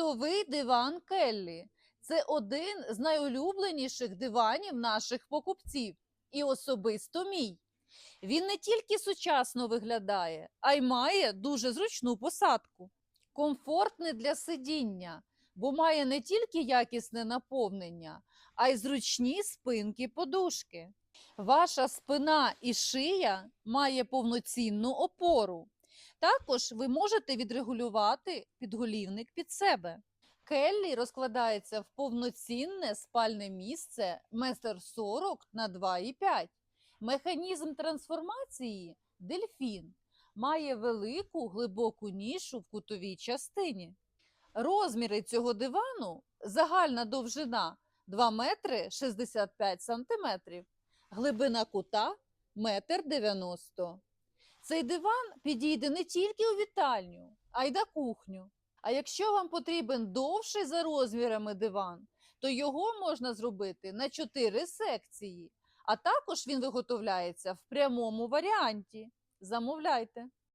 Кутовий диван Келлі. Це один з найулюбленіших диванів наших покупців і особисто мій. Він не тільки сучасно виглядає, а й має дуже зручну посадку. Комфортний для сидіння, бо має не тільки якісне наповнення, а й зручні спинки подушки. Ваша спина і шия має повноцінну опору. Також ви можете відрегулювати підголівник під себе. Келлі розкладається в повноцінне спальне місце метр 40 на 2,5. Механізм трансформації дельфін має велику глибоку нішу в кутовій частині. Розміри цього дивану загальна довжина 2 метри 65 сантиметрів, глибина кута метр 90. Цей диван підійде не тільки у вітальню, а й на кухню. А якщо вам потрібен довший за розмірами диван, то його можна зробити на 4 секції, а також він виготовляється в прямому варіанті. Замовляйте.